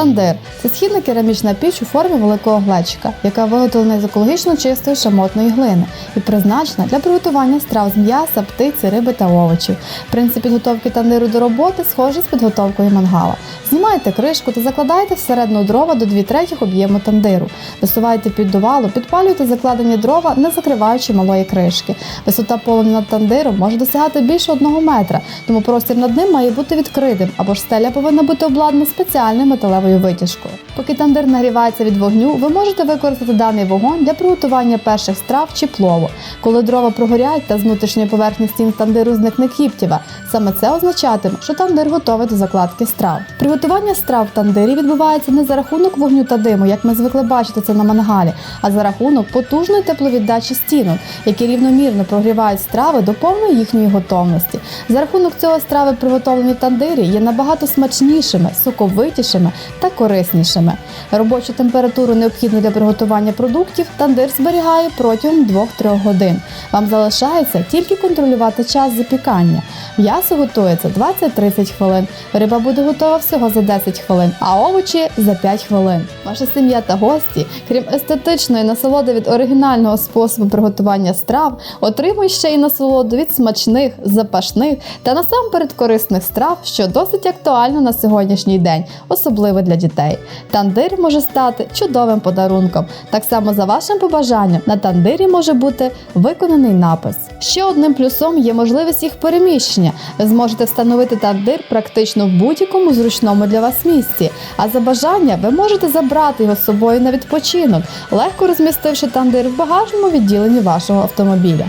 Тандир це східна керамічна піч у формі великого глечика, яка виготовлена з екологічно чистої шамотної глини і призначена для приготування страв з м'яса, птиці, риби та овочів. Принцип підготовки тандиру до роботи схожий з підготовкою мангала. Знімаєте кришку та закладаєте всередину дрова до 2 третіх об'єму тандиру. Висуваєте під довалу, підпалюєте закладені дрова, не закриваючи малої кришки. Висота полум'я над тандиром може досягати більше одного метра, тому простір над ним має бути відкритим, або ж стеля повинна бути обладнана спеціальною металевою витяжкою. Поки тандир нагрівається від вогню, ви можете використати даний вогонь для приготування перших страв чи плову. Коли дрова прогорять та з внутрішньої поверхні стін тандиру зникне кіптєва, саме це означатиме, що тандир готовий до закладки страв. Приготування страв в тандирі відбувається не за рахунок вогню та диму, як ми звикли бачити це на мангалі, а за рахунок потужної тепловіддачі стінок, які рівномірно прогрівають страви до повної їхньої готовності. За рахунок цього страви, приготовлені в тандирі, є набагато смачнішими, соковитішими та кориснішими. Робочу температуру, необхідну для приготування продуктів, тандир зберігає протягом 2-3 годин. Вам залишається тільки контролювати час запікання. М'ясо готується 20-30 хвилин. Риба буде готова всього за 10 хвилин, а овочі за 5 хвилин. Ваша сім'я та гості, крім естетичної насолоди від оригінального способу приготування страв, отримують ще й насолоду від смачних, запашних та насамперед корисних страв, що досить актуально на сьогоднішній день, особливо для дітей. Тандир може стати чудовим подарунком. Так само за вашим побажанням на тандирі може бути виконаний напис. Ще одним плюсом є можливість їх переміщення. Ви зможете встановити тандир практично в будь-якому зручному для вас місці. А за бажання ви можете забрати його з собою на відпочинок, легко розмістивши тандир в багажному відділенні вашого автомобіля.